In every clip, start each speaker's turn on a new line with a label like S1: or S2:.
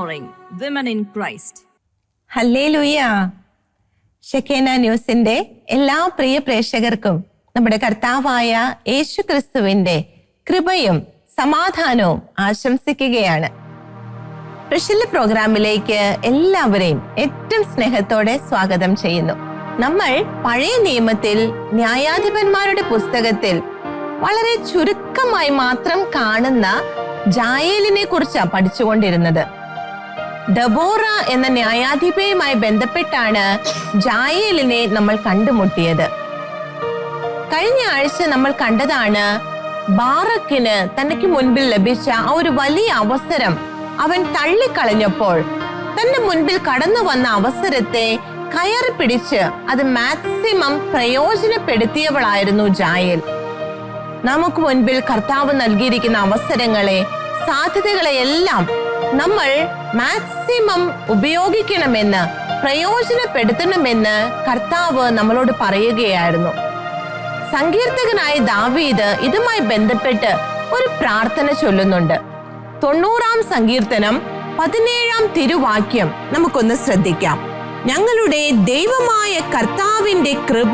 S1: empowering women in Christ
S2: ഹല്ലേ ലൂയ ഷെക്കേന ന്യൂസിന്റെ എല്ലാ പ്രിയ പ്രേക്ഷകർക്കും നമ്മുടെ കർത്താവായ യേശു ക്രിസ്തുവിന്റെ കൃപയും സമാധാനവും ആശംസിക്കുകയാണ്. പ്രഷൽ പ്രോഗ്രാമിലേക്ക് എല്ലാവരെയും ഏറ്റവും സ്നേഹത്തോടെ സ്വാഗതം ചെയ്യുന്നു. നമ്മൾ പഴയ നിയമത്തിൽ ന്യായാധിപന്മാരുടെ പുസ്തകത്തിൽ വളരെ ചുരുക്കമായി മാത്രം കാണുന്ന ജായേലിനെ കുറിച്ചാണ് പഠിച്ചുകൊണ്ടിരുന്നത്. ഡബോറ എന്ന ന്യായാധിപയുമായി ബന്ധപ്പെട്ടാണ് ജായേലിനെ നമ്മൾ കണ്ടുമുട്ടിയത്. കഴിഞ്ഞ ആഴ്ച നമ്മൾ കണ്ടതാണ് ബാറക്കിന് തനിക്ക് മുൻപിൽ ലഭിച്ച ആ ഒരു വലിയ അവസരം അവൻ തള്ളിക്കളഞ്ഞപ്പോൾ തന്റെ മുൻപിൽ കടന്നു വന്ന അവസരത്തെ കയറി പിടിച്ച് അത് മാക്സിമം പ്രയോജനപ്പെടുത്തിയവളായിരുന്നു ജായൽ. നമുക്ക് മുൻപിൽ കർത്താവ് നൽകിയിരിക്കുന്ന അവസരങ്ങളെ സാധ്യതകളെ എല്ലാം നമ്മൾ മാക്സിമം ഉപയോഗിക്കണമെന്ന് പ്രയോജനപ്പെടുത്തണമെന്ന് കർത്താവ് നമ്മളോട് പറയുകയായിരുന്നു. സങ്കീർത്തകനായ ദാവീദ് ഇതുമായി ബന്ധപ്പെട്ട് ഒരു പ്രാർത്ഥന ചൊല്ലുന്നുണ്ട്. തൊണ്ണൂറാം സങ്കീർത്തനം പതിനേഴാം തിരുവാക്യം നമുക്കൊന്ന് ശ്രദ്ധിക്കാം. ഞങ്ങളുടെ ദൈവമായ കർത്താവിന്റെ കൃപ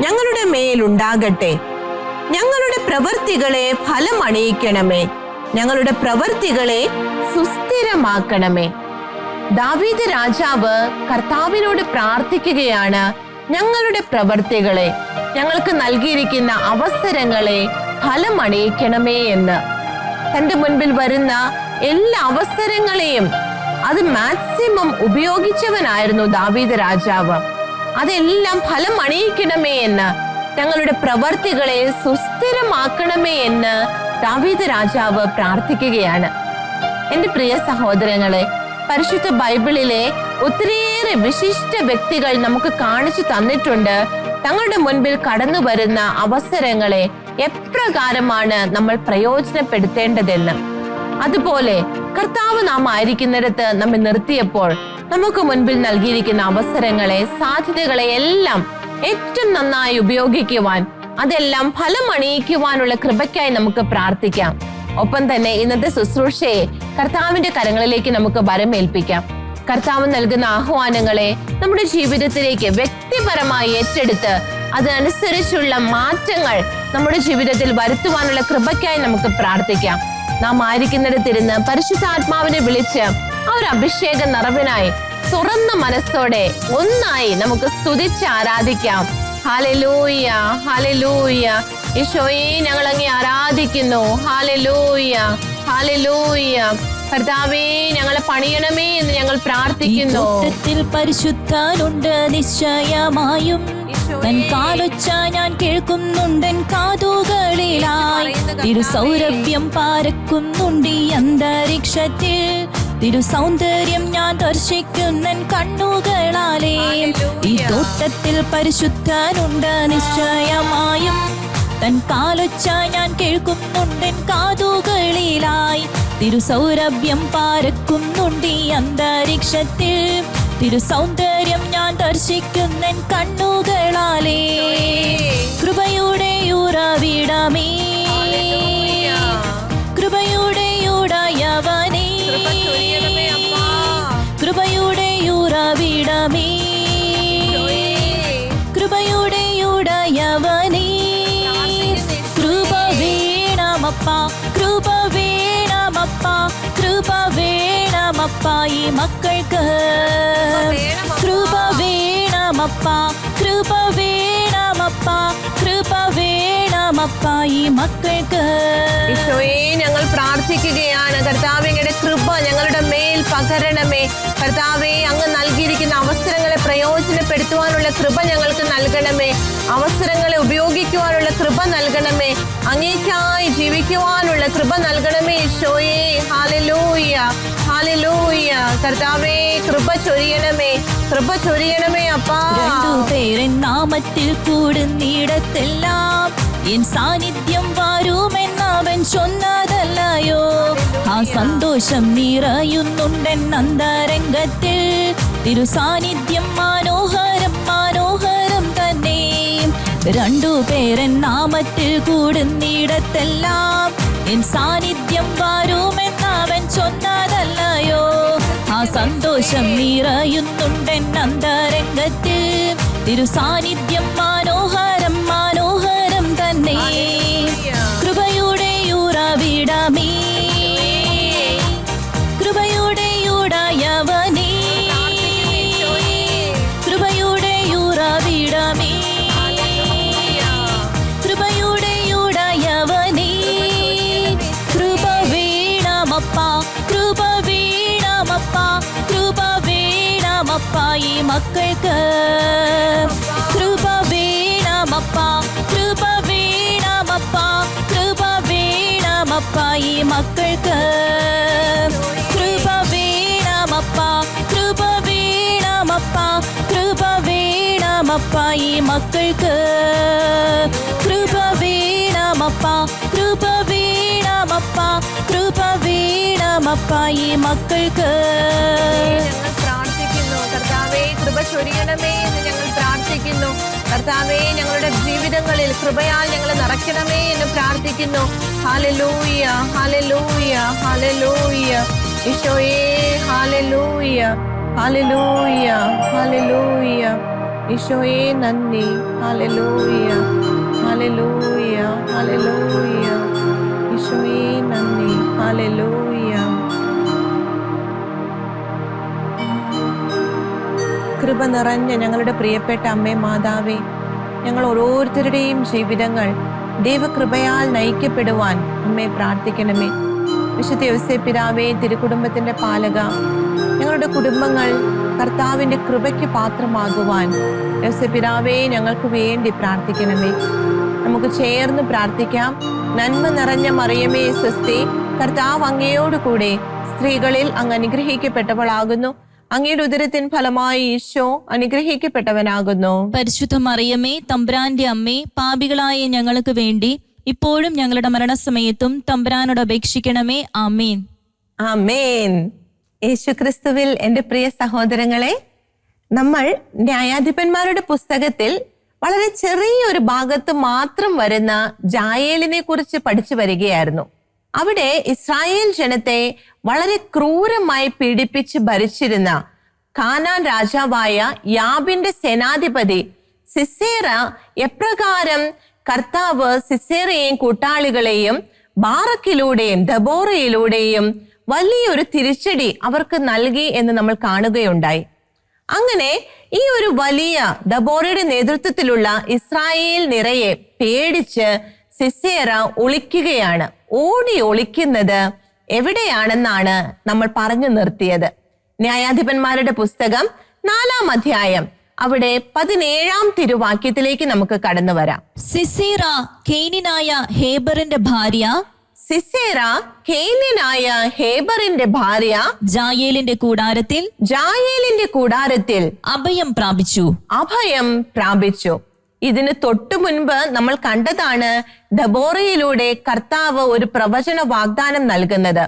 S2: ഞങ്ങളുടെ മേലുണ്ടാകട്ടെ. ഞങ്ങളുടെ പ്രവൃത്തികളെ ഫലമണിയിക്കണമേ. ഞങ്ങളുടെ പ്രവൃത്തികളെ സുസ്ഥിരമാക്കണമേ. ദാവീദ് രാജാവ് കർത്താവിനോട് പ്രാർത്ഥിക്കുകയാണ് ഞങ്ങളുടെ പ്രവൃത്തികളെ ഞങ്ങൾക്ക് നൽകിയിരിക്കുന്ന അവസരങ്ങളെ ഫലമണിയിക്കണമേ എന്ന്. തന്റെ മുൻപിൽ വരുന്ന എല്ലാ അവസരങ്ങളെയും അത് മാക്സിമം ഉപയോഗിച്ചവനായിരുന്നു ദാവീദ് രാജാവ്. അതെല്ലാം ഫലം അണിയിക്കണമേ എന്ന് തങ്ങളുടെ പ്രവർത്തികളെ സുസ്ഥിരമാക്കണമേ എന്ന് ദാവീദ് രാജാവ് പ്രാർത്ഥിക്കുകയാണ്. എന്റെ പ്രിയ സഹോദരങ്ങളെ പരിശുദ്ധ ബൈബിളിലെ ഒത്തിരിയേറെ വിശിഷ്ട വ്യക്തികൾ നമുക്ക് കാണിച്ചു തന്നിട്ടുണ്ട്. തങ്ങളുടെ മുൻപിൽ കടന്നു വരുന്ന അവസരങ്ങളെ എപ്രകാരമാണ് നമ്മൾ പ്രയോജനപ്പെടുത്തേണ്ടതെന്ന്. അതുപോലെ കർത്താവ് നാം ആയിരിക്കുന്നിടത്ത് നമ്മെ നിർത്തിയപ്പോൾ നമുക്ക് മുൻപിൽ നൽകിയിരിക്കുന്ന അവസരങ്ങളെ സാധ്യതകളെ എല്ലാം ഏറ്റവും നന്നായി ഉപയോഗിക്കുവാൻ അതെല്ലാം ഫലം അണിയിക്കുവാനുള്ള കൃപയ്ക്കായി നമുക്ക് പ്രാർത്ഥിക്കാം. ഒപ്പം തന്നെ ഇന്നത്തെ ശുശ്രൂഷയെ കർത്താവിന്റെ കരങ്ങളിലേക്ക് നമുക്ക് വരമേൽപ്പിക്കാം. കർത്താവ് നൽകുന്ന ആഹ്വാനങ്ങളെ നമ്മുടെ ജീവിതത്തിലേക്ക് വ്യക്തിപരമായി ഏറ്റെടുത്ത് അതനുസരിച്ചുള്ള മാറ്റങ്ങൾ നമ്മുടെ ജീവിതത്തിൽ വരുത്തുവാനുള്ള കൃപയ്ക്കായി നമുക്ക് പ്രാർത്ഥിക്കാം. നാം ആയിരിക്കുന്നിടത്തിരുന്ന് പരിശുദ്ധാത്മാവിനെ വിളിച്ച് ആ ഒരു അഭിഷേക നിറവിനായി തുറന്ന മനസ്സോടെ ഒന്നായി നമുക്ക് സ്തുതിച്ച് ആരാധിക്കാം. ഹാലലൂയ ഹാലലൂയ ഈശോയെ ഞങ്ങൾ അങ്ങേ ആരാധിക്കുന്നു. ഹാലലൂയ ഹാലലൂയ കർത്താവേ ഞങ്ങളെ പണിയണമേ എന്ന് ഞങ്ങൾ പ്രാർത്ഥിക്കുന്നു.
S3: പരിശുദ്ധനുണ്ട് പരിശുദ്ധാനുണ്ട് നിശ്ചയമായും തൻ കാലൊച്ച ഞാൻ കേൾക്കുന്നുണ്ടൻ കാതുകളിലായി. തിരുസൗരഭ്യം പാരക്കുന്നുണ്ട് ഈ അന്തരീക്ഷത്തിൽ. തിരുസൗന്ദര്യം ഞാൻ ദർശിക്കുന്നൻ കണ്ണുകളാലേ. ഈ തോട്ടത്തിൽ പരിശുദ്ധനുണ്ട് നിശ്ചയമായും. തൻ കാലൊച്ച ഞാൻ കേൾക്കുന്നുണ്ടൻ കാതുകളിലായി. തിരുസൗരഭ്യം പാരക്കുന്നുണ്ട് ഈ അന്തരീക്ഷത്തിൽ. തിരുസൗന്ദര്യം ഞാൻ ദർശിക്കുന്നൻ കണ്ണുകളാലേ. കൃപയുടെ ഉറവിടമേ. കൃപയുടെ ഉടയവനേ ഉറവിടമേ കൃപയുടെ ഉടയവനേ കൃപ വേണമപ്പ കൃപ വേണമപ്പ കൃപ വേണമപ്പ ഈ മക്കൾക്ക് കൃപ വേണമപ്പ കൃപ വേണമപ്പ കൃപ വേണമപ്പ ഈ മക്കൾക്ക്.
S2: ഈശോയെ ഞങ്ങൾ പ്രാർത്ഥിക്കുകയാണ്. കർത്താവിയുടെ കൃപ ഞങ്ങളുടെ മേൽ പകരണമേ. കർത്താവെ അങ്ങ് നൽകിയിരിക്കുന്ന അവസരങ്ങളെ പ്രയോജനപ്പെടുത്തുവാനുള്ള കൃപ ഞങ്ങൾക്ക് നൽകണമേ. അവസരങ്ങളെ ഉപയോഗിക്കുവാനുള്ള കൃപ നൽകണമേ. അങ്ങേക്കായി ജീവിക്കുവാനുള്ള കൃപ നൽകണമേ ഈശോയെ. ഹാലലൂയ ഹാലലൂയ കർത്താവേ കൃപ ചൊരിയണമേ. കൃപ ചൊരിയണമേ അപ്പാ.
S3: പേരൻ നാമത്തിൽ കൂടുന്നിടത്തെല്ലാം സാന്നിധ്യം വരുമെന്നവൻ ചൊന്നതല്ലയോ? ആ സന്തോഷം നിറയുന്നുണ്ടൻ അന്തരംഗത്തിൽ. തിരുസാന്നിധ്യം മനോഹരം മനോഹരം തന്നെ. രണ്ടുപേരൻ നാമത്തിൽ കൂടുന്നിടത്തെല്ലാം എൻ സാന്നിധ്യം വരുമെന്നവൻ ചൊന്നതല്ലയോ? സന്തോഷം നിറയുന്നുണ്ടെൻ അന്തരംഗത്തിൽ. തിരു സാന്നിധ്യം മനോഹരം കൃപയുടെ ഉറവിടമേ. വീണമപ്പ ഈ മക്കൾക്ക് കൃപ വീണമപ്പ കൃപ വീണമപ്പ കൃപ വീണമപ്പ ഈ മക്കൾക്ക് കൃപ വീണമപ്പ കൃപ വീണമപ്പ കൃപ
S2: കർത്താവേ കൃപ ചൊരിയണമേ എന്ന് ഞങ്ങൾ പ്രാർത്ഥിക്കുന്നു. കർത്താവേ ഞങ്ങളുടെ ജീവിതങ്ങളിൽ കൃപയാൽ ഞങ്ങൾ നിറയ്ക്കണമേ എന്ന് പ്രാർത്ഥിക്കുന്നു. ഹാലലൂയ ഹാലലൂയ ഹാലലൂയ ഈശോയേ ഹാലലൂയ ഹാലലൂയ ഹാലലൂയ ഈശോയേ നന്ദി. ഹാലലൂയ ഹാലലൂയ ഹാലലൂയ ഈശോയേ നന്ദി. ഹാലലൂയ കൃപ നിറഞ്ഞ ഞങ്ങളുടെ പ്രിയപ്പെട്ട അമ്മേ മാതാവേ ഞങ്ങൾ ഓരോരുത്തരുടെയും ജീവിതങ്ങൾ ദൈവകൃപയാൽ നയിക്കപ്പെടുവാൻ അമ്മേ പ്രാർത്ഥിക്കണമേ. വിശുദ്ധ യോസെ പിതാവേ തിരുകുടുംബത്തിന്റെ പാലക ഞങ്ങളുടെ കുടുംബങ്ങൾ കർത്താവിന്റെ കൃപയ്ക്ക് പാത്രമാകുവാൻ യോസെ പിതാവേ ഞങ്ങൾക്ക് വേണ്ടി പ്രാർത്ഥിക്കണമേ. നമുക്ക് ചേർന്ന് പ്രാർത്ഥിക്കാം. നന്മ നിറഞ്ഞ മറിയമേ സ്വസ്തി കർത്താവ് അങ്ങയോടുകൂടെ സ്ത്രീകളിൽ അങ്ങ് അനുഗ്രഹിക്കപ്പെട്ടവളാകുന്നു. അങ്ങയുടെ ഉദരത്തിൻ ഫലമായി ഈശോ അനുഗ്രഹിക്കപ്പെട്ടവനാകുന്നു.
S3: പരിശുദ്ധ മറിയമ്മേ തമ്പ്രാന്റെ അമ്മേ പാപികളായ ഞങ്ങൾക്ക് വേണ്ടി ഇപ്പോഴും ഞങ്ങളുടെ മരണസമയത്തും തമ്പ്രാനോട് അപേക്ഷിക്കണമേ. ആമേൻ.
S2: ആമേൻ. യേശുക്രിസ്തുവിൽ എന്റെ പ്രിയ സഹോദരങ്ങളെ നമ്മൾ ന്യായാധിപന്മാരുടെ പുസ്തകത്തിൽ വളരെ ചെറിയൊരു ഭാഗത്ത് മാത്രം വരുന്ന ജായേലിനെ കുറിച്ച് പഠിച്ചു വരികയായിരുന്നു. അവിടെ ഇസ്രായേൽ ജനത്തെ വളരെ ക്രൂരമായി പീഡിപ്പിച്ച് ഭരിച്ചിരുന്ന കാനാൻ രാജാവായ യാബിന്റെ സേനാധിപതി സിസേറ എപ്രകാരം കർത്താവ് സിസേറയെയും കൂട്ടാളികളെയും ബാറക്കിലൂടെയും ദബോറയിലൂടെയും വലിയൊരു തിരിച്ചടി അവർക്ക് നൽകി എന്ന് നമ്മൾ കാണുകയുണ്ടായി. അങ്ങനെ ഈ ഒരു വലിയ ദബോറയുടെ നേതൃത്വത്തിലുള്ള ഇസ്രായേൽ നിറയെ പേടിച്ച് സിസേറ ഒളിക്കുകയാണ്. ഓടി ഒളിക്കുന്നത് എവിടെയാണെന്നാണ് നമ്മൾ പറഞ്ഞു നിർത്തിയത്. ന്യായാധിപന്മാരുടെ പുസ്തകം നാലാം അധ്യായം അവിടെ പതിനേഴാം തിരുവാക്യത്തിലേക്ക് നമുക്ക് കടന്നു വരാം.
S3: സിസേറ കേനിനായ ഹേബറിന്റെ ഭാര്യ
S2: സിസേറ കേന്യനായ ഹേബറിന്റെ ഭാര്യ
S3: ജായേലിന്റെ കൂടാരത്തിൽ
S2: ജായേലിന്റെ കൂടാരത്തിൽ
S3: അഭയം പ്രാപിച്ചു.
S2: അഭയം പ്രാപിച്ചു. ഇതിന് തൊട്ടു മുൻപ് നമ്മൾ കണ്ടതാണ് ദബോറയിലൂടെ കർത്താവ് ഒരു പ്രവചന വാഗ്ദാനം നൽകുന്നത്.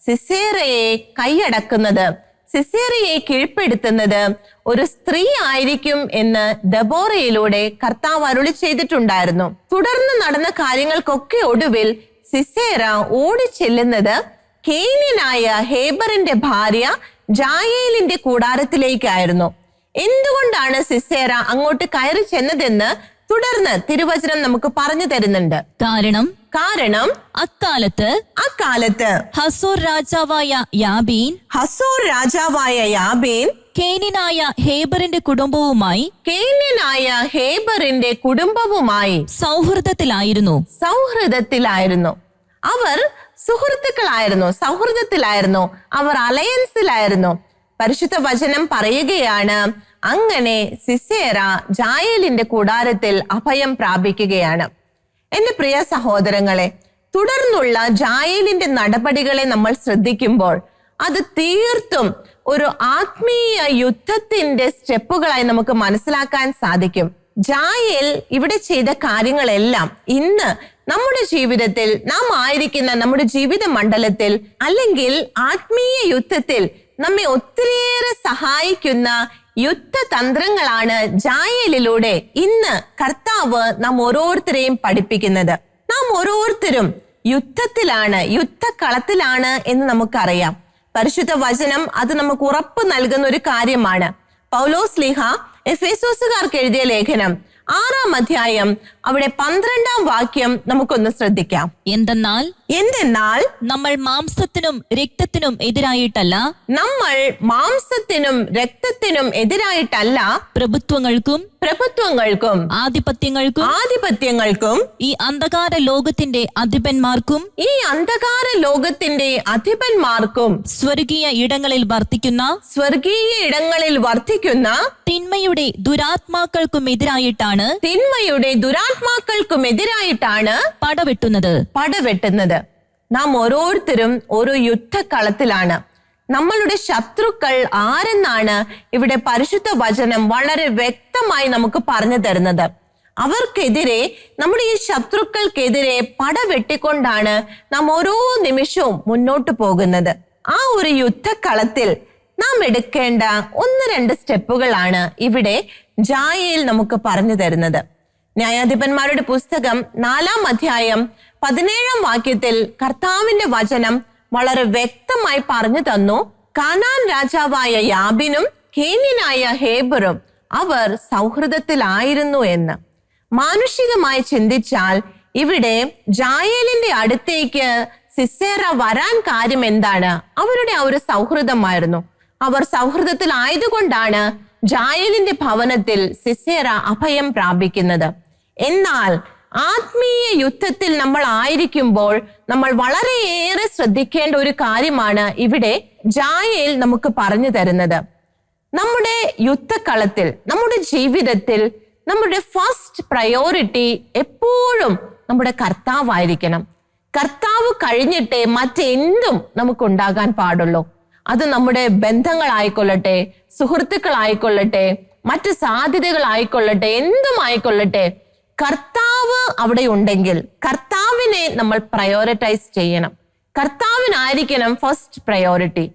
S2: സിസേറയെ കൈയടക്കുന്നത്. സിസേറയെ കീഴ്പ്പെടുത്തുന്നത് ഒരു സ്ത്രീ ആയിരിക്കും എന്ന് ദബോറയിലൂടെ കർത്താവ് അരുളി ചെയ്തിട്ടുണ്ടായിരുന്നു. തുടർന്ന് നടന്ന കാര്യങ്ങൾക്കൊക്കെ ഒടുവിൽ സിസേറ ഓടിച്ചെല്ലുന്നത് കേന്യനായ ഹേബറിന്റെ ഭാര്യ ജായേലിന്റെ കൂടാരത്തിലേക്കായിരുന്നു. എന്തുകൊണ്ടാണ് സിസേറ അങ്ങോട്ട് കയറി ചെന്നതെന്ന് തുടർന്ന് തിരുവചനം നമുക്ക് പറഞ്ഞു തരുന്നുണ്ട്.
S3: കാരണം
S2: കാരണം
S3: അക്കാലത്ത്
S2: അക്കാലത്ത്
S3: ഹസോർ രാജാവായ യാബീൻ
S2: ഹസോർ രാജാവായ യാബീൻ
S3: കേനിനായ ഹേബറിന്റെ കുടുംബവുമായി
S2: കേനിനായ ഹേബറിന്റെ കുടുംബവുമായി
S3: സൗഹൃദത്തിലായിരുന്നു.
S2: സൗഹൃദത്തിലായിരുന്നു. അവർ സുഹൃത്തുക്കളായിരുന്നു സൗഹൃദത്തിലായിരുന്നു അവർ അലയൻസിലായിരുന്നു. പരിശുദ്ധ വചനം പറയുകയാണ്. അങ്ങനെ സിസേറ ജായലിന്റെ കൂടാരത്തിൽ അഭയം പ്രാപിക്കുകയാണ്. എന്റെ പ്രിയ സഹോദരങ്ങളെ തുടർന്നുള്ള ജായലിന്റെ നടപടികളെ നമ്മൾ ശ്രദ്ധിക്കുമ്പോൾ അത് തീർത്തും ഒരു ആത്മീയ യുദ്ധത്തിന്റെ സ്റ്റെപ്പുകളായി നമുക്ക് മനസ്സിലാക്കാൻ സാധിക്കും. ജായേൽ ഇവിടെ ചെയ്ത കാര്യങ്ങളെല്ലാം ഇന്ന് നമ്മുടെ ജീവിതത്തിൽ നാം ആയിരിക്കുന്ന നമ്മുടെ ജീവിത മണ്ഡലത്തിൽ അല്ലെങ്കിൽ ആത്മീയ യുദ്ധത്തിൽ നമ്മെ ഒത്തിരിയേറെ സഹായിക്കുന്ന യുദ്ധതന്ത്രങ്ങളാണ് ജായലിലൂടെ ഇന്ന് കർത്താവ് നാം ഓരോരുത്തരെയും പഠിപ്പിക്കുന്നത്. നാം ഓരോരുത്തരും യുദ്ധത്തിലാണ് യുദ്ധക്കളത്തിലാണ് എന്ന് നമുക്കറിയാം. പരിശുദ്ധ വചനം അത് നമുക്ക് ഉറപ്പ് നൽകുന്ന ഒരു കാര്യമാണ്. പൗലോസ് ലിഹ എഫേസോസുകാർക്ക് എഴുതിയ ലേഖനം. ആറാം അധ്യായം അവിടെ പന്ത്രണ്ടാം വാക്യം നമുക്കൊന്ന് ശ്രദ്ധിക്കാം.
S3: എന്തെന്നാൽ
S2: എന്തെന്നാൽ
S3: നമ്മൾ മാംസത്തിനും രക്തത്തിനും എതിരായിട്ടല്ല
S2: നമ്മൾ മാംസത്തിനും രക്തത്തിനും എതിരായിട്ടല്ല
S3: പ്രഭുത്വങ്ങൾക്കും
S2: പ്രഭുത്വങ്ങൾക്കും
S3: ആധിപത്യങ്ങൾക്കും
S2: ആധിപത്യങ്ങൾക്കും
S3: ഈ അന്ധകാര ലോകത്തിന്റെ അധിപന്മാർക്കും
S2: ഈ അന്ധകാര ലോകത്തിന്റെ അധിപന്മാർക്കും
S3: സ്വർഗീയ ഇടങ്ങളിൽ വർത്തിക്കുന്ന
S2: സ്വർഗീയ ഇടങ്ങളിൽ വർദ്ധിക്കുന്ന
S3: തിന്മയുടെ ദുരാത്മാക്കൾക്കും എതിരായിട്ടാണ്
S2: തിന്മയുടെ ദുരാത്മാക്കൾക്കും എതിരായിട്ടാണ്
S3: പടവെട്ടുന്നത്.
S2: പടവെട്ടുന്നത്. നാം ഓരോരുത്തരും ഓരോ യുദ്ധക്കളത്തിലാണ്. നമ്മളുടെ ശത്രുക്കൾ ആരെന്നാണ് ഇവിടെ പരിശുദ്ധ വചനം വളരെ വ്യക്തമായി നമുക്ക് പറഞ്ഞു തരുന്നത്. അവർക്കെതിരെ നമ്മുടെ ഈ ശത്രുക്കൾക്കെതിരെ പടവെട്ടിക്കൊണ്ടാണ് നാം ഓരോ നിമിഷവും മുന്നോട്ട് പോകുന്നത്. ആ ഒരു യുദ്ധക്കളത്തിൽ നാം എടുക്കേണ്ട ഒന്ന് രണ്ട് സ്റ്റെപ്പുകളാണ് ഇവിടെ ജായയിൽ നമുക്ക് പറഞ്ഞു തരുന്നത്. ന്യായാധിപന്മാരുടെ പുസ്തകം നാലാം അധ്യായം പതിനേഴാം വാക്യത്തിൽ കർത്താവിന്റെ വചനം വളരെ വ്യക്തമായി പറഞ്ഞു തന്നു. കാനാൻ രാജാവായ യാബിനും കേന്യനായ ഹേബറും അവർ സൗഹൃദത്തിലായിരുന്നു എന്ന്. മാനുഷികമായി ചിന്തിച്ചാൽ ഇവിടെ ജായേലിന്റെ അടുത്തേക്ക് സിസേറ വരാൻ കാര്യം എന്താണ്? അവരുടെ ആ ഒരു സൗഹൃദമായിരുന്നു. അവർ സൗഹൃദത്തിലായതുകൊണ്ടാണ് ജായലിന്റെ ഭവനത്തിൽ സിസേറ അഭയം പ്രാപിക്കുന്നത്. എന്നാൽ ആത്മീയ യുദ്ധത്തിൽ നമ്മൾ ആയിരിക്കുമ്പോൾ നമ്മൾ വളരെയേറെ ശ്രദ്ധിക്കേണ്ട ഒരു കാര്യമാണ് ഇവിടെ ജായയിൽ നമുക്ക് പറഞ്ഞു തരുന്നത്. നമ്മുടെ യുദ്ധക്കളത്തിൽ നമ്മുടെ ജീവിതത്തിൽ നമ്മുടെ ഫസ്റ്റ് പ്രയോറിറ്റി എപ്പോഴും നമ്മുടെ കർത്താവായിരിക്കണം. കർത്താവ് കഴിഞ്ഞിട്ടേ മറ്റെന്തും നമുക്ക് ഉണ്ടാകാൻ പാടുള്ളൂ. അത് നമ്മുടെ ബന്ധങ്ങളായിക്കൊള്ളട്ടെ സുഹൃത്തുക്കളായിക്കൊള്ളട്ടെ മറ്റ് സാധ്യതകളായിക്കൊള്ളട്ടെ എന്തും ആയിക്കൊള്ളട്ടെ കർത്താവ് അവിടെ ഉണ്ടെങ്കിൽ കർത്താവിനെ നമ്മൾ പ്രയോറിറ്റൈസ് ചെയ്യണം. കർത്താവിനായിരിക്കണം ഫസ്റ്റ് പ്രയോറിറ്റി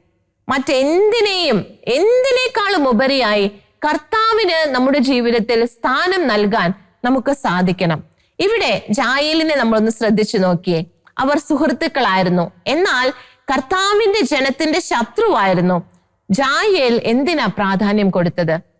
S2: മറ്റെന്തിനേയും എന്തിനേക്കാളും ഉപരിയായി കർത്താവിന് നമ്മുടെ ജീവിതത്തിൽ സ്ഥാനം നൽകാൻ നമുക്ക് സാധിക്കണം. ഇവിടെ ജായേലിനെ നമ്മളൊന്ന് ശ്രദ്ധിച്ചു നോക്കിയേ. അവർ സുഹൃത്തുക്കളായിരുന്നു. എന്നാൽ കർത്താവിന്റെ ജനത്തിന്റെ ശത്രുവായിരുന്നു. ജായേൽ എന്തിനാ പ്രാധാന്യം കൊടുത്തത്?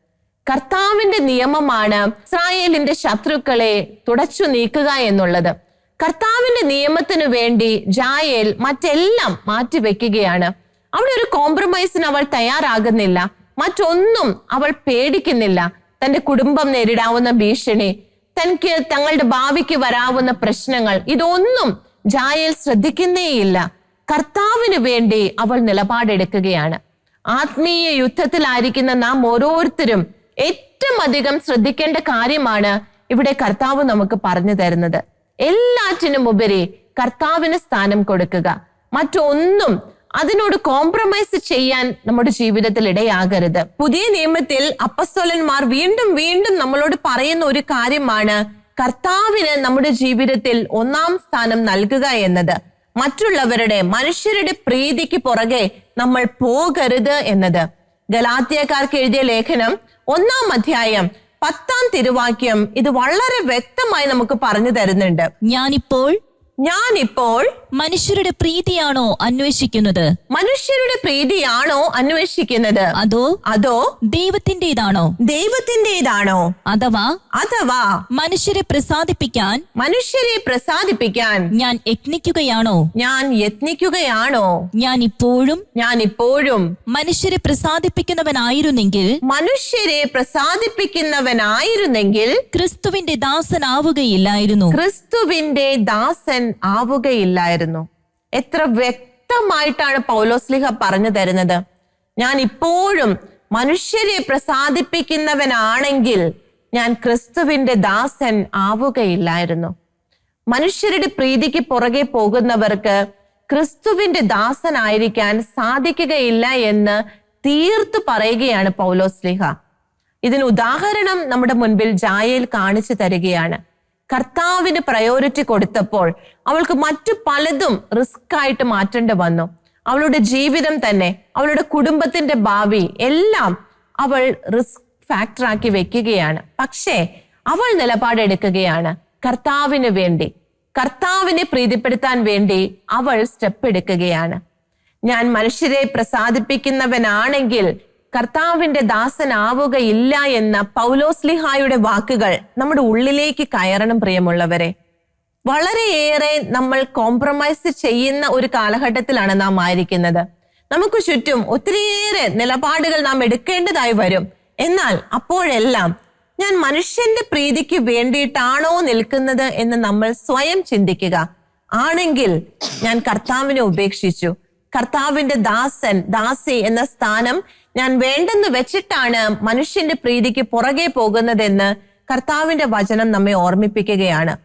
S2: കർത്താവിന്റെ നിയമമാണ് ഇസ്രായേലിന്റെ ശത്രുക്കളെ തുടച്ചു നീക്കുക എന്നുള്ളത്. കർത്താവിന്റെ നിയമത്തിനു വേണ്ടി ജായേൽ മറ്റെല്ലാം മാറ്റിവെക്കുകയാണ്. അവിടെ ഒരു കോംപ്രമൈസിന് അവൾ തയ്യാറാകുന്നില്ല. മറ്റൊന്നും അവൾ പേടിക്കുന്നില്ല. തന്റെ കുടുംബം നേരിടാവുന്ന ഭീഷണി തനിക്ക് തങ്ങളുടെ ഭാവിക്ക് വരാവുന്ന പ്രശ്നങ്ങൾ ഇതൊന്നും ജായേൽ ശ്രദ്ധിക്കുന്നേയില്ല. കർത്താവിന് വേണ്ടി അവൾ നിലപാടെടുക്കുകയാണ്. ആത്മീയ യുദ്ധത്തിലായിരിക്കുന്ന നാം ഓരോരുത്തരും ഏറ്റവും അധികം ശ്രദ്ധിക്കേണ്ട കാര്യമാണ് ഇവിടെ കർത്താവ് നമുക്ക് പറഞ്ഞു തരുന്നത്. എല്ലാറ്റിനും ഉപരി കർത്താവിന് സ്ഥാനം കൊടുക്കുക. മറ്റൊന്നും അതിനോട് കോംപ്രമൈസ് ചെയ്യാൻ നമ്മുടെ ജീവിതത്തിൽ ഇടയാകരുത്. പുതിയ നിയമത്തിൽ അപ്പസ്തോലന്മാർ വീണ്ടും വീണ്ടും നമ്മളോട് പറയുന്ന ഒരു കാര്യമാണ് കർത്താവിന് നമ്മുടെ ജീവിതത്തിൽ ഒന്നാം സ്ഥാനം നൽകുക എന്നത്. മറ്റുള്ളവരുടെ മനുഷ്യരുടെ പ്രീതിക്ക് പുറകെ നമ്മൾ പോകരുത് എന്നത്. ഗലാത്യക്കാർക്ക് എഴുതിയ ലേഖനം ഒന്നാം അധ്യായം പത്താം തിരുവാക്യം ഇത് വളരെ വ്യക്തമായി നമുക്ക് പറഞ്ഞു തരുന്നുണ്ട്.
S3: ഞാനിപ്പോൾ
S2: ഞാൻ ഇപ്പോൾ
S3: മനുഷ്യരുടെ പ്രീതിയാണോ അന്വേഷിക്കുന്നത്?
S2: മനുഷ്യരുടെ പ്രീതിയാണോ അന്വേഷിക്കുന്നത്?
S3: അതോ
S2: അതോ
S3: ദൈവത്തിന്റേതാണോ
S2: ദൈവത്തിന്റേതാണോ
S3: അഥവാ
S2: അഥവാ
S3: മനുഷ്യരെ പ്രസാദിപ്പിക്കാൻ
S2: മനുഷ്യരെ പ്രസാദിപ്പിക്കാൻ
S3: ഞാൻ യത്നിക്കുകയാണോ?
S2: ഞാൻ യത്നിക്കുകയാണോ?
S3: ഞാൻ ഇപ്പോഴും
S2: ഞാൻ ഇപ്പോഴും
S3: മനുഷ്യരെ പ്രസാദിപ്പിക്കുന്നവനായിരുന്നെങ്കിൽ
S2: മനുഷ്യരെ പ്രസാദിപ്പിക്കുന്നവനായിരുന്നെങ്കിൽ
S3: ക്രിസ്തുവിന്റെ ദാസനാവുകയില്ലായിരുന്നു.
S2: ക്രിസ്തുവിന്റെ ദാസൻ ആവുകയില്ലായിരുന്നു. എത്ര വ്യക്തമായിട്ടാണ് പൗലോസ്ലിഹ പറഞ്ഞു തരുന്നത്? ഞാൻ ഇപ്പോഴും മനുഷ്യരെ പ്രസാദിപ്പിക്കുന്നവനാണെങ്കിൽ ഞാൻ ക്രിസ്തുവിന്റെ ദാസൻ ആവുകയില്ലായിരുന്നു. മനുഷ്യരുടെ പ്രീതിക്ക് പുറകെ പോകുന്നവർക്ക് ക്രിസ്തുവിന്റെ ദാസനായിരിക്കാൻ സാധിക്കുകയില്ല എന്ന് തീർത്തു പറയുകയാണ് പൗലോസ്ലിഹ ഇതിന് ഉദാഹരണം നമ്മുടെ മുൻപിൽ ജായയിൽ കാണിച്ചു തരികയാണ്. കർത്താവിന് പ്രയോറിറ്റി കൊടുത്തപ്പോൾ അവൾക്ക് മറ്റു പലതും റിസ്ക് ആയിട്ട് മാറ്റേണ്ടി വന്നു. അവളുടെ ജീവിതം തന്നെ അവളുടെ കുടുംബത്തിന്റെ ഭാവി എല്ലാം അവൾ റിസ്ക് ഫാക്ടറാക്കി വെക്കുകയാണ്. പക്ഷേ അവൾ നിലപാടെടുക്കുകയാണ് കർത്താവിന് വേണ്ടി കർത്താവിനെ പ്രീതിപ്പെടുത്താൻ വേണ്ടി അവൾ സ്റ്റെപ്പ് എടുക്കുകയാണ്. ഞാൻ മനുഷ്യരെ പ്രസാദിപ്പിക്കുന്നവനാണെങ്കിൽ കർത്താവിന്റെ ദാസനാവുകയില്ല എന്ന പൗലോസ്ലിഹായുടെ വാക്കുകൾ നമ്മുടെ ഉള്ളിലേക്ക് കയറണം പ്രിയമുള്ളവരെ. വളരെയേറെ നമ്മൾ കോംപ്രമൈസ് ചെയ്യുന്ന ഒരു കാലഘട്ടത്തിലാണ് നാം ആയിരിക്കുന്നത്. നമുക്ക് ചുറ്റും ഒത്തിരിയേറെ നിലപാടുകൾ നാം എടുക്കേണ്ടതായി വരും. എന്നാൽ അപ്പോഴെല്ലാം ഞാൻ മനുഷ്യന്റെ പ്രീതിക്ക് വേണ്ടിയിട്ടാണോ നിൽക്കുന്നത് എന്ന് നമ്മൾ സ്വയം ചിന്തിക്കുക. ആണെങ്കിൽ ഞാൻ കർത്താവിനെ ഉപേക്ഷിച്ചു. കർത്താവിന്റെ ദാസൻ ദാസി എന്ന സ്ഥാനം ഞാൻ വേണ്ടെന്ന് വെച്ചിട്ടാണ് മനുഷ്യന്റെ പ്രീതിക്ക് പുറകെ പോകുന്നതെന്ന് കർത്താവിന്റെ വചനം നമ്മെ ഓർമ്മിപ്പിക്കുകയാണ്.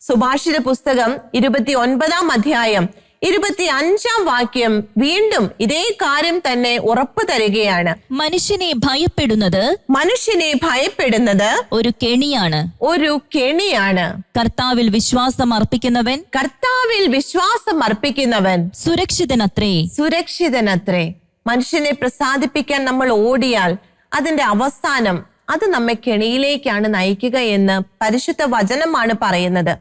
S2: സുഭാഷിത പുസ്തകം ഇരുപത്തി ഒൻപതാം അധ്യായം ഇരുപത്തി അഞ്ചാം വാക്യം വീണ്ടും ഇതേ കാര്യം തന്നെ ഉറപ്പു തരികയാണ്.
S3: മനുഷ്യനെ ഭയപ്പെടുന്നത്
S2: മനുഷ്യനെ ഭയപ്പെടുന്നത്
S3: ഒരു കെണിയാണ്.
S2: ഒരു കെണിയാണ്.
S3: കർത്താവിൽ വിശ്വാസം അർപ്പിക്കുന്നവൻ
S2: കർത്താവിൽ വിശ്വാസം അർപ്പിക്കുന്നവൻ
S3: സുരക്ഷിതനത്രേ.
S2: സുരക്ഷിതനത്രേ. മനുഷ്യനെ പ്രസാദിപ്പിക്കാൻ നമ്മൾ ഓടിയാൽ അതിന്റെ അവസാനം അത് നമ്മെ കെണിയിലേക്കാണ് നയിക്കുക എന്ന് പരിശുദ്ധ വചനമാണ് പറയുന്നത്.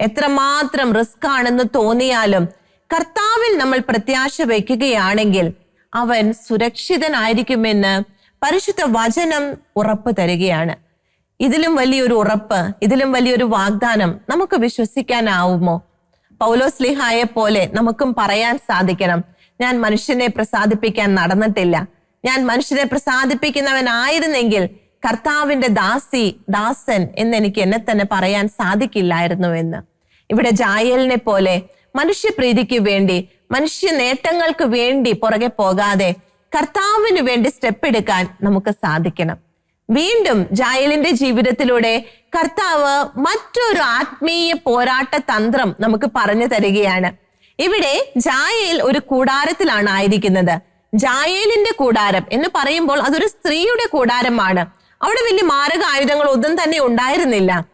S2: എത്രമാത്രം റിസ്ക് ആണെന്ന് തോന്നിയാലും കർത്താവിൽ നമ്മൾ പ്രത്യാശ വയ്ക്കുകയാണെങ്കിൽ അവൻ സുരക്ഷിതനായിരിക്കുമെന്ന് പരിശുദ്ധ വചനം ഉറപ്പ് തരികയാണ്. ഇതിലും വലിയൊരു ഉറപ്പ് ഇതിലും വലിയൊരു വാഗ്ദാനം നമുക്ക് വിശ്വസിക്കാനാവുമോ? പൗലോസ്ലിഹായെ പോലെ നമുക്കും പറയാൻ സാധിക്കണം. ഞാൻ മനുഷ്യനെ പ്രസാദിപ്പിക്കാൻ നടന്നിട്ടില്ല. ഞാൻ മനുഷ്യനെ പ്രസാദിപ്പിക്കുന്നവനായിരുന്നെങ്കിൽ കർത്താവിന്റെ ദാസി ദാസൻ എന്ന് എനിക്ക് എന്നെ തന്നെ പറയാൻ സാധിക്കില്ലായിരുന്നു എന്ന്. ഇവിടെ ജായലിനെ പോലെ മനുഷ്യപ്രീതിക്ക് വേണ്ടി മനുഷ്യ നേട്ടങ്ങൾക്ക് വേണ്ടി പുറകെ പോകാതെ കർത്താവിന് വേണ്ടി സ്റ്റെപ്പ് എടുക്കാൻ നമുക്ക് സാധിക്കണം. വീണ്ടും ജായലിന്റെ ജീവിതത്തിലൂടെ കർത്താവ് മറ്റൊരു ആത്മീയ പോരാട്ട തന്ത്രം നമുക്ക് പറഞ്ഞു തരികയാണ്. ഇവിടെ ജായേൽ ഒരു കൂടാരത്തിലാണ് ആയിരിക്കുന്നത്. ജായേലിന്റെ കൂടാരം എന്ന് പറയുമ്പോൾ അതൊരു സ്ത്രീയുടെ കൂടാരമാണ്. അവിടെ വലിയ മാരക ആയുധങ്ങൾ ഒന്നും തന്നെ ഉണ്ടായിരുന്നില്ല.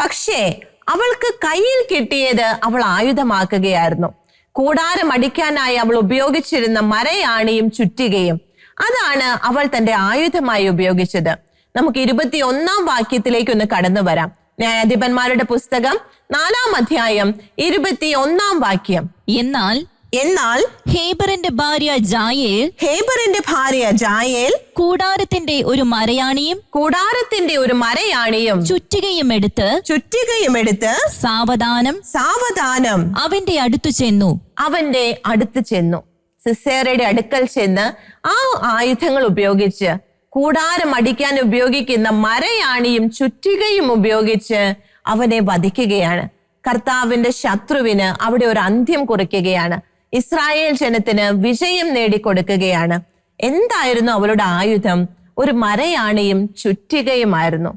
S2: പക്ഷേ അവൾക്ക് കയ്യിൽ കിട്ടിയത് അവൾ ആയുധമാക്കുകയായിരുന്നു. കൂടാരം അടിക്കാനായി അവൾ ഉപയോഗിച്ചിരുന്ന മരയാണിയും ചുറ്റികയും അതാണ് അവൾ തന്റെ ആയുധമായി ഉപയോഗിച്ചത്. നമുക്ക് ഇരുപത്തി ഒന്നാം വാക്യത്തിലേക്ക് ഒന്ന് കടന്നു വരാം. ന്യായാധിപന്മാരുടെ പുസ്തകം നാലാം അധ്യായം ഇരുപത്തി ഒന്നാം വാക്യം.
S3: എന്നാൽ
S2: എന്നാൽ
S3: ഹേബറിന്റെ ഭാര്യ ജായേൽ
S2: ഹേബറിന്റെ ഭാര്യ ജായേൽ
S3: കൂടാരത്തിന്റെ ഒരു മരയാണിയും
S2: കൂടാരത്തിന്റെ ഒരു മരയാണിയും
S3: ചുറ്റികയും എടുത്ത്
S2: ചുറ്റികയും എടുത്ത്
S3: സാവധാനം
S2: സാവധാനം
S3: അവന്റെ അടുത്തു ചെന്നു.
S2: അവന്റെ അടുത്ത് ചെന്നു. സിസേറയുടെ അടുക്കൽ ചെന്ന് ആ ആയുധങ്ങൾ ഉപയോഗിച്ച് കൂടാരം അടിക്കാൻ ഉപയോഗിക്കുന്ന മരയാണിയും ചുറ്റികയും ഉപയോഗിച്ച് അവനെ വധിക്കുകയാണ്. കർത്താവിന്റെ ശത്രുവിന് അവിടെ ഒരു അന്ത്യം കുറിക്കുകയാണ്. ഇസ്രായേൽ ജനത്തിന് വിജയം നേടിക്കൊടുക്കുകയാണ്. എന്തായിരുന്നു അവളുടെ ആയുധം? ഒരു മരയാണിയും ചുറ്റികയുമായിരുന്നു.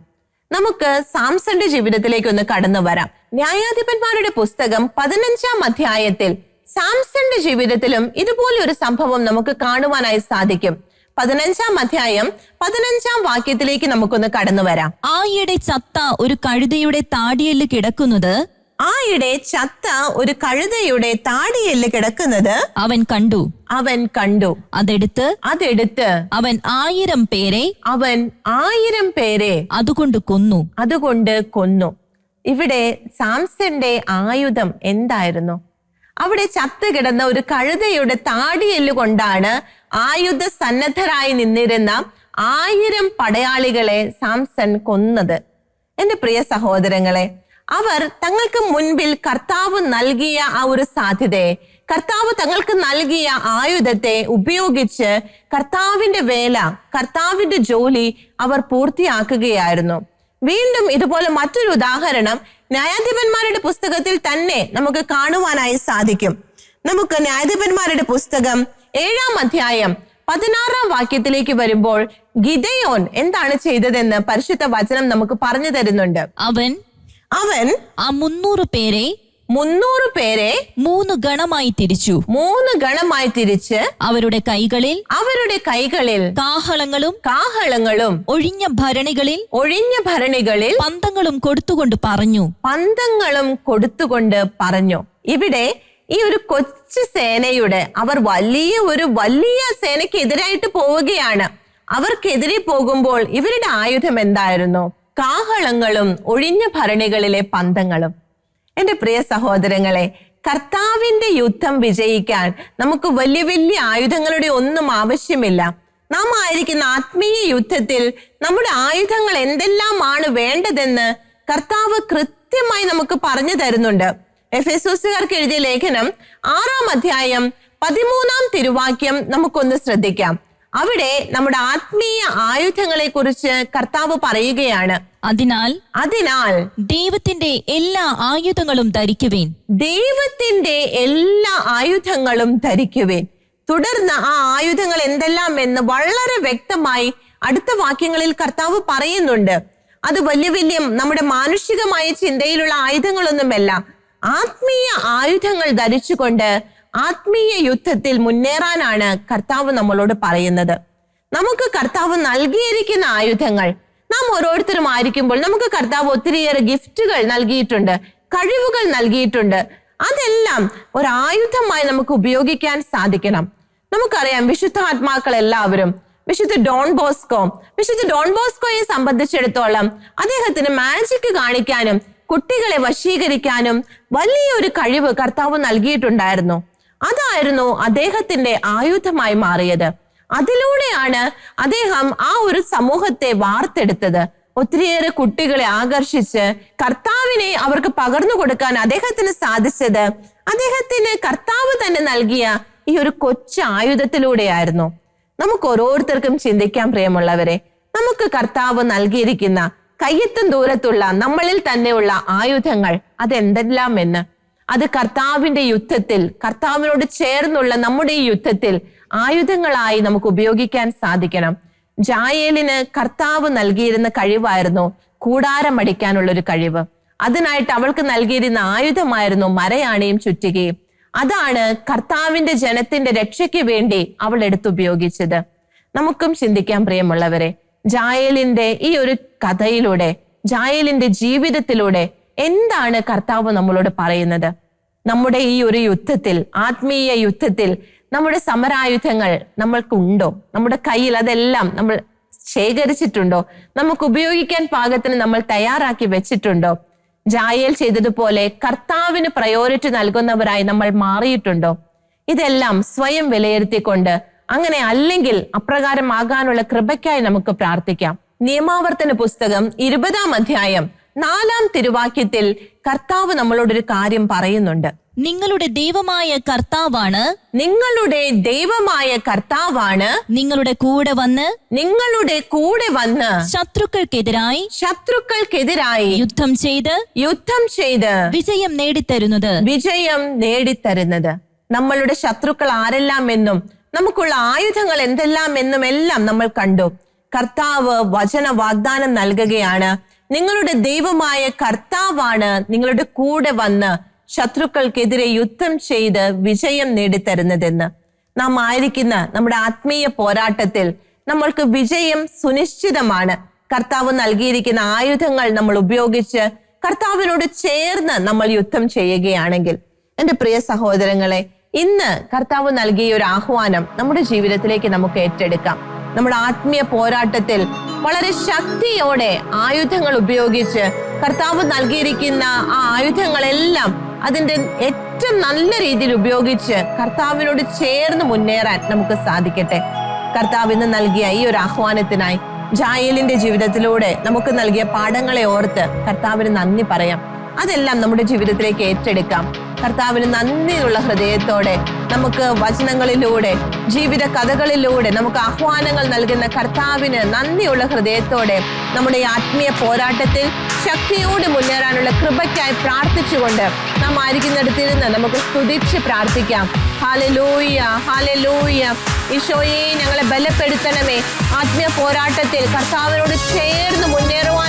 S2: നമുക്ക് സാംസന്റെ ജീവിതത്തിലേക്ക് ഒന്ന് കടന്നു വരാം. ന്യായാധിപന്മാരുടെ പുസ്തകം പതിനഞ്ചാം അധ്യായത്തിൽ സാംസന്റെ ജീവിതത്തിലും ഇതുപോലെ ഒരു സംഭവം നമുക്ക് കാണുവാനായി സാധിക്കും. പതിനഞ്ചാം അധ്യായം പതിനഞ്ചാം വാക്യത്തിലേക്ക് നമുക്കൊന്ന് കടന്നു വരാം.
S3: ആയിടെ ചത്ത ഒരു കഴുതയുടെ താടിയൽ കിടക്കുന്നത്?
S2: ആയിടെ ചത്ത ഒരു കഴുതയുടെ താടിയെല്ല് കിടക്കുന്നത്?
S3: അവൻ കണ്ടു.
S2: അവൻ കണ്ടു.
S3: അതെടുത്ത്?
S2: അതെടുത്ത്.
S3: അവൻ ആയിരം പേരെ?
S2: അവൻ ആയിരം പേരെ.
S3: അതുകൊണ്ട് കൊന്നു.
S2: അതുകൊണ്ട് കൊന്നു. ഇവിടെ സാംസന്റെ ആയുധം എന്തായിരുന്നു? അവിടെ ചത്തുകിടന്ന ഒരു കഴുതയുടെ താടിയെല്ല് കൊണ്ടാണ് ആയുധ സന്നദ്ധരായി നിന്നിരുന്ന ആയിരം പടയാളികളെ സാംസൺ കൊന്നത്. എന്റെ പ്രിയ സഹോദരങ്ങളെ അവർ തങ്ങൾക്ക് മുൻപിൽ കർത്താവ് നൽകിയ ആ ഒരു സാധ്യതയെ കർത്താവ് തങ്ങൾക്ക് നൽകിയ ആയുധത്തെ ഉപയോഗിച്ച് കർത്താവിന്റെ വേല കർത്താവിന്റെ ജോലി അവർ പൂർത്തിയാക്കുകയായിരുന്നു. വീണ്ടും ഇതുപോലെ മറ്റൊരു ഉദാഹരണം ന്യായാധിപന്മാരുടെ പുസ്തകത്തിൽ തന്നെ നമുക്ക് കാണുവാനായി സാധിക്കും. നമുക്ക് ന്യായാധിപന്മാരുടെ പുസ്തകം ഏഴാം അധ്യായം പതിനാറാം വാക്യത്തിലേക്ക് വരുമ്പോൾ ഗിതയോൻ എന്താണ് ചെയ്തതെന്ന് പരിശുദ്ധ വചനം നമുക്ക് പറഞ്ഞു തരുന്നുണ്ട്.
S3: അവൻ
S2: അവൻ
S3: ആ മുന്നൂറ് പേരെ
S2: മുന്നൂറ് പേരെ
S3: മൂന്ന് ഗണമായി തിരിച്ചു.
S2: മൂന്ന് ഗണമായി തിരിച്ച്
S3: അവരുടെ കൈകളിൽ
S2: അവരുടെ കൈകളിൽ
S3: കാഹളങ്ങളും
S2: കാഹളങ്ങളും
S3: ഒഴിഞ്ഞ ഭരണികളിൽ
S2: ഒഴിഞ്ഞ ഭരണികളിൽ
S3: പന്തങ്ങളും കൊടുത്തുകൊണ്ട് പറഞ്ഞു.
S2: പന്തങ്ങളും കൊടുത്തുകൊണ്ട് പറഞ്ഞു. ഇവിടെ ഈ ഒരു കൊച്ചു സേനയുടെ അവർ വലിയ ഒരു വലിയ സേനയ്ക്ക് എതിരായിട്ട് പോവുകയാണ്. അവർക്കെതിരെ പോകുമ്പോൾ ഇവരുടെ ആയുധം എന്തായിരുന്നു? കാഹളങ്ങളും ഒഴിഞ്ഞ ഭരണികളിലെ പന്തങ്ങളും. എന്റെ പ്രിയ സഹോദരങ്ങളെ കർത്താവിന്റെ യുദ്ധം വിജയിക്കാൻ നമുക്ക് വലിയ വലിയ ആയുധങ്ങളുടെ ഒന്നും ആവശ്യമില്ല. നാം ആയിരിക്കുന്ന ആത്മീയ യുദ്ധത്തിൽ നമ്മുടെ ആയുധങ്ങൾ എന്തെല്ലാമാണ് വേണ്ടതെന്ന് കർത്താവ് കൃത്യമായി നമുക്ക് പറഞ്ഞു തരുന്നുണ്ട്. എഫ് എസോസുകാർക്ക് എഴുതിയ ലേഖനം ആറാം അധ്യായം പതിമൂന്നാം തിരുവാക്യം നമുക്കൊന്ന് ശ്രദ്ധിക്കാം. അവിടെ നമ്മുടെ ആത്മീയ ആയുധങ്ങളെ കുറിച്ച് കർത്താവ് പറയുകയാണ്.
S3: അതിനാൽ
S2: അതിനാൽ
S3: ദൈവത്തിന്റെ എല്ലാ ആയുധങ്ങളും ധരിക്കുവേൻ.
S2: ദൈവത്തിന്റെ എല്ലാ ആയുധങ്ങളും ധരിക്കുവേൻ. തുടർന്ന് ആ ആയുധങ്ങൾ എന്തെല്ലാം എന്ന് വളരെ വ്യക്തമായി അടുത്ത വാക്യങ്ങളിൽ കർത്താവ് പറയുന്നുണ്ട്. അത് വലിയ വലിയ നമ്മുടെ മാനുഷികമായ ചിന്തയിലുള്ള ആയുധങ്ങളൊന്നുമല്ല. ആത്മീയ ആയുധങ്ങൾ ധരിച്ചുകൊണ്ട് ആത്മീയ യുദ്ധത്തിൽ മുന്നേറാനാണ് കർത്താവ് നമ്മളോട് പറയുന്നത്. നമുക്ക് കർത്താവ് നൽകിയിരിക്കുന്ന ആയുധങ്ങൾ നാം ഓരോരുത്തരും ആയിരിക്കുമ്പോൾ നമുക്ക് കർത്താവ് ഒത്തിരിയേറെ ഗിഫ്റ്റുകൾ നൽകിയിട്ടുണ്ട് കഴിവുകൾ നൽകിയിട്ടുണ്ട്. അതെല്ലാം ഒരു ആയുധമായി നമുക്ക് ഉപയോഗിക്കാൻ സാധിക്കണം. നമുക്കറിയാം വിശുദ്ധ ആത്മാക്കൾ എല്ലാവരും വിശുദ്ധ ഡോൺ ബോസ്കോ വിശുദ്ധ ഡോൺ ബോസ്കോയെ സംബന്ധിച്ചിടത്തോളം അദ്ദേഹത്തിന് മാജിക് കാണിക്കാനും കുട്ടികളെ വശീകരിക്കാനും വലിയൊരു കഴിവ് കർത്താവ് നൽകിയിട്ടുണ്ടായിരുന്നു. അതായിരുന്നു അദ്ദേഹത്തിന്റെ ആയുധമായി മാറിയത്. അതിലൂടെയാണ് അദ്ദേഹം ആ ഒരു സമൂഹത്തെ വാർത്തെടുത്തത്. ഒത്തിരിയേറെ കുട്ടികളെ ആകർഷിച്ച് കർത്താവിനെ അവർക്ക് പകർന്നു കൊടുക്കാൻ അദ്ദേഹത്തിന് സാധിച്ചത് അദ്ദേഹത്തിന് കർത്താവ് തന്നെ നൽകിയ ഈ ഒരു കൊച്ചു ആയുധത്തിലൂടെയായിരുന്നു. നമുക്ക് ഓരോരുത്തർക്കും ചിന്തിക്കാൻ പ്രിയമുള്ളവരെ. നമുക്ക് കർത്താവ് നൽകിയിരിക്കുന്ന കയ്യെത്തും ദൂരത്തുള്ള നമ്മളിൽ തന്നെയുള്ള ആയുധങ്ങൾ അതെന്തെല്ലാം എന്ന് അത് കർത്താവിന്റെ യുദ്ധത്തിൽ കർത്താവിനോട് ചേർന്നുള്ള നമ്മുടെ ഈ യുദ്ധത്തിൽ ആയുധങ്ങളായി നമുക്ക് ഉപയോഗിക്കാൻ സാധിക്കണം. ജായേലിന് കർത്താവ് നൽകിയിരുന്ന കഴിവായിരുന്നു കൂടാരം അടിക്കാനുള്ള ഒരു കഴിവ്. അതിനായിട്ട് അവൾക്ക് നൽകിയിരുന്ന ആയുധമായിരുന്നു മരയാണയും ചുറ്റികയും. അതാണ് കർത്താവിന്റെ ജനത്തിന്റെ രക്ഷയ്ക്ക് വേണ്ടി അവൾ എടുത്തുപയോഗിച്ചത്. നമുക്കും ചിന്തിക്കാൻ പ്രിയമുള്ളവരെ. ജായലിന്റെ ഈ ഒരു കഥയിലൂടെ ജായലിന്റെ ജീവിതത്തിലൂടെ എന്താണ് കർത്താവ് നമ്മളോട് പറയുന്നത്? നമ്മുടെ ഈ ഒരു യുദ്ധത്തിൽ ആത്മീയ യുദ്ധത്തിൽ നമ്മുടെ സമരായുധങ്ങൾ നമ്മൾക്കുണ്ടോ? നമ്മുടെ കയ്യിൽ അതെല്ലാം നമ്മൾ ശേഖരിച്ചിട്ടുണ്ടോ? നമുക്ക് ഉപയോഗിക്കാൻ പാകത്തിന് നമ്മൾ തയ്യാറാക്കി വെച്ചിട്ടുണ്ടോ? ജായൽ ചെയ്തതുപോലെ കർത്താവിന് പ്രയോറിറ്റി നൽകുന്നവരായി നമ്മൾ മാറിയിട്ടുണ്ടോ? ഇതെല്ലാം സ്വയം വിലയിരുത്തിക്കൊണ്ട് അങ്ങനെ അല്ലെങ്കിൽ അപ്രകാരം ആകാനുള്ള കൃപയ്ക്കായി നമുക്ക് പ്രാർത്ഥിക്കാം. നിയമാവർത്തന പുസ്തകം ഇരുപതാം അധ്യായം നാലാം തിരുവാക്യത്തിൽ കർത്താവ് നമ്മളോടൊരു കാര്യം പറയുന്നുണ്ട്.
S3: നിങ്ങളുടെ ദൈവമായ കർത്താവാണ്.
S2: നിങ്ങളുടെ ദൈവമായ കർത്താവാണ്.
S3: നിങ്ങളുടെ കൂടെ വന്ന്
S2: നിങ്ങളുടെ കൂടെ വന്ന്
S3: ശത്രുക്കൾക്കെതിരായി
S2: ശത്രുക്കൾക്കെതിരായി
S3: യുദ്ധം ചെയ്ത്
S2: യുദ്ധം ചെയ്ത്
S3: വിജയം നേടിത്തരുന്നത്.
S2: വിജയം നേടിത്തരുന്നത്. നമ്മളുടെ ശത്രുക്കൾ ആരെല്ലാം എന്നും നമുക്കുള്ള ആയുധങ്ങൾ എന്തെല്ലാം എന്നും എല്ലാം നമ്മൾ കണ്ടു. കർത്താവ് വചന വാഗ്ദാനം നൽകുകയാണ്. നിങ്ങളുടെ ദൈവമായ കർത്താവാണ് നിങ്ങളുടെ കൂടെ വന്ന് ശത്രുക്കൾക്കെതിരെ യുദ്ധം ചെയ്ത് വിജയം നേടിത്തരുന്നതെന്ന്. നാം ആയിരിക്കുന്ന നമ്മുടെ ആത്മീയ പോരാട്ടത്തിൽ നമ്മൾക്ക് വിജയം സുനിശ്ചിതമാണ്. കർത്താവ് നൽകിയിരിക്കുന്ന ആയുധങ്ങൾ നമ്മൾ ഉപയോഗിച്ച് കർത്താവിനോട് ചേർന്ന് നമ്മൾ യുദ്ധം ചെയ്യുകയാണെങ്കിൽ. എന്റെ പ്രിയ സഹോദരങ്ങളെ ഇന്ന് കർത്താവ് നൽകിയ ഒരു ആഹ്വാനം നമ്മുടെ ജീവിതത്തിലേക്ക് നമുക്ക് ഏറ്റെടുക്കാം. നമ്മുടെ ആത്മീയ പോരാട്ടത്തിൽ വളരെ ശക്തിയോടെ ആയുധങ്ങൾ ഉപയോഗിച്ച് കർത്താവ് നൽകിയിരിക്കുന്ന ആ ആയുധങ്ങളെല്ലാം അതിന്റെ ഏറ്റവും നല്ല രീതിയിൽ ഉപയോഗിച്ച് കർത്താവിനോട് ചേർന്ന് മുന്നേറാൻ നമുക്ക് സാധിക്കട്ടെ. കർത്താവ് ഇന്ന് നൽകിയ ഈ ഒരു ആഹ്വാനത്തിനായി ജായലിന്റെ ജീവിതത്തിലൂടെ നമുക്ക് നൽകിയ പാഠങ്ങളെ ഓർത്ത് കർത്താവിന് നന്ദി പറയാം. അതെല്ലാം നമ്മുടെ ജീവിതത്തിലേക്ക് ഏറ്റെടുക്കാം. കർത്താവിന് നന്ദിയുള്ള ഹൃദയത്തോടെ നമുക്ക് വചനങ്ങളിലൂടെ ജീവിത കഥകളിലൂടെ നമുക്ക് ആഹ്വാനങ്ങൾ നൽകുന്ന കർത്താവിന് നന്ദിയുള്ള ഹൃദയത്തോടെ നമ്മുടെ ആത്മീയ പോരാട്ടത്തിൽ ശക്തിയോട് മുന്നേറാനുള്ള കൃപയ്ക്കായി പ്രാർത്ഥിച്ചുകൊണ്ട് നാം ആയിരിക്കുന്നിടത്തിരുന്ന് നമുക്ക് സ്തുതിച്ച് പ്രാർത്ഥിക്കാം. ഹാലലൂയ ഹാലലൂയ ഈശോയെ ഞങ്ങളെ ബലപ്പെടുത്തണമേ. ആത്മീയ പോരാട്ടത്തിൽ കർത്താവിനോട് ചേർന്ന് മുന്നേറുവാനുള്ള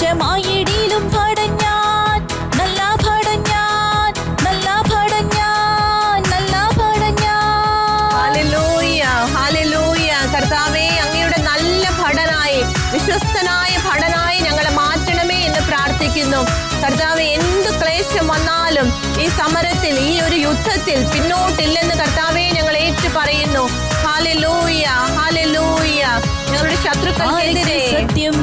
S3: എന്തു പടഞ്ഞാൻ നല്ല പടഞ്ഞാൻ നല്ല പടഞ്ഞാൻ നല്ല
S2: പടഞ്ഞാൻ. കർത്താവേ അങ്ങയുടെ നല്ല ഭടനായി വിശ്വസ്തനായ ഭടനായി ഞങ്ങളെ മാറ്റണമേ എന്ന് പ്രാർത്ഥിക്കുന്നു. കർത്താവ് എന്ത് ക്ലേശം വന്നാലും ഈ സമരത്തിൽ ഈ ഒരു യുദ്ധത്തിൽ പിന്നോട്ടില്ലെന്ന് കർത്താവെ ഞങ്ങൾ ഏറ്റു പറയുന്നു. ഹാലലൂയ ഹാലലൂയ ഞങ്ങളുടെ ശത്രുക്കൾക്കെതിരെ
S3: സത്യം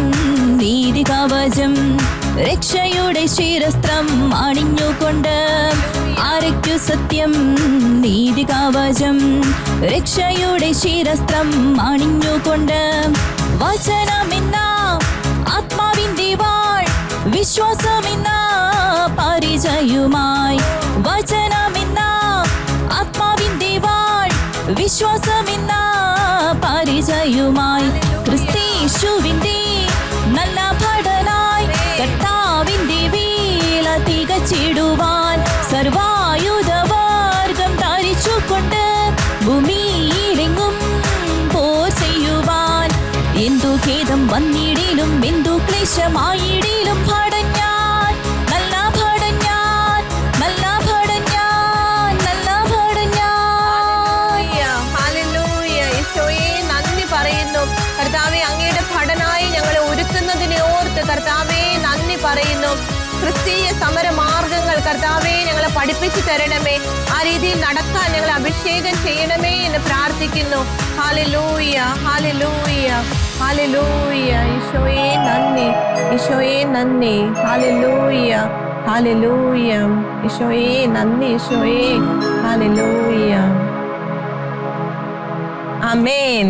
S3: നീതി കവചം. രക്ഷയുടെ ശിരസ്ത്രം അണിഞ്ഞുകൊണ്ട് ആരയ്ക്കു സത്യം? നീതി കവചം. രക്ഷയുടെ ശിരസ്ത്രം അണിഞ്ഞുകൊണ്ട് വചനമിന്ന ആത്മാവിന്റെ വാൾ വിശ്വാസമിന്ന പരിചയുമായി. വചനമിന്ന ആത്മാവിന്റെ വാൾ വിശ്വാസമിന്ന പരിചയുമായി.
S2: കർത്താവെ ഞങ്ങളെ പഠിപ്പിച്ചു തരണമേ. ആ രീതിയിൽ നടക്കാൻ ഞങ്ങൾ അഭിഷേകം ചെയ്യണമേ എന്ന് പ്രാർത്ഥിക്കുന്നു. ഹാലലൂയ ഹാലലൂയ ഹാലലൂയ ഈശോയെ നന്ദി. ഈശോയെ നന്ദി. ഹാലലൂയ ഹാലലൂയ ഈശോയെ നന്ദി ഈശോയെ. ഹാലലൂയ അമേൻ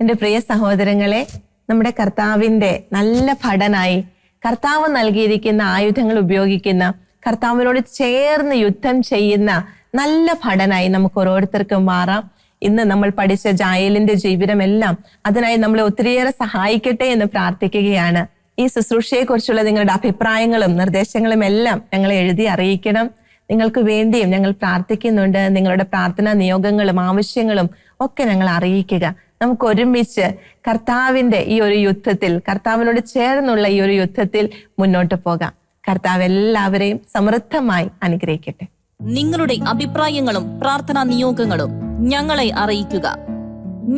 S2: എന്റെ പ്രിയ സഹോദരങ്ങളെ നമ്മുടെ കർത്താവിന്റെ നല്ല ഭടനായി കർത്താവ് നൽകിയിരിക്കുന്ന ആയുധങ്ങൾ ഉപയോഗിക്കുന്ന കർത്താവിനോട് ചേർന്ന് യുദ്ധം ചെയ്യുന്ന നല്ല ഭടനായി നമുക്ക് ഓരോരുത്തർക്കും മാറാം. ഇന്ന് നമ്മൾ പഠിച്ച ജായലിന്റെ ജീവിതമെല്ലാം അതിനായി നമ്മളെ ഒത്തിരിയേറെ സഹായിക്കട്ടെ എന്ന് പ്രാർത്ഥിക്കുകയാണ്. ഈ ശുശ്രൂഷയെ കുറിച്ചുള്ള നിങ്ങളുടെ അഭിപ്രായങ്ങളും നിർദ്ദേശങ്ങളും എല്ലാം ഞങ്ങളെ എഴുതി അറിയിക്കണം. നിങ്ങൾക്ക് വേണ്ടിയും ഞങ്ങൾ പ്രാർത്ഥിക്കുന്നുണ്ട്. നിങ്ങളുടെ പ്രാർത്ഥനാ നിയോഗങ്ങളും ആവശ്യങ്ങളും ഒക്കെ ഞങ്ങൾ അറിയിക്കുക. നമുക്ക് ഒരുമിച്ച് കർത്താവിന്റെ ഈ ഒരു യുദ്ധത്തിൽ കർത്താവിനോട് ചേർന്നുള്ള ഈ ഒരു യുദ്ധത്തിൽ മുന്നോട്ട് പോകാം. കർത്താവ് എല്ലാവരെയും സമൃദ്ധമായി അനുഗ്രഹിക്കട്ടെ.
S3: നിങ്ങളുടെ അഭിപ്രായങ്ങളും പ്രാർത്ഥനാ നിയോഗങ്ങളും ഞങ്ങളെ അറിയിക്കുക.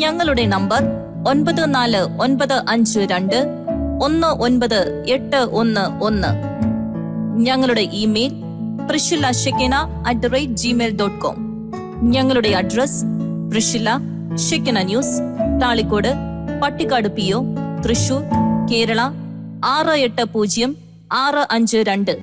S3: ഞങ്ങളുടെ നമ്പർ ഒൻപത് നാല് ഒൻപത് അഞ്ച് രണ്ട് ഒന്ന് ഒൻപത് എട്ട് ഒന്ന് ഒന്ന്. ഞങ്ങളുടെ email Priscilla Shekinah at the rate Gmail dot com ഞങ്ങളുടെ address Priscilla Shekinah news Thalikkode Pattikkad P O Thrissur Kerala ആറ് എട്ട് പൂജ്യം ആറ് അഞ്ച് രണ്ട്.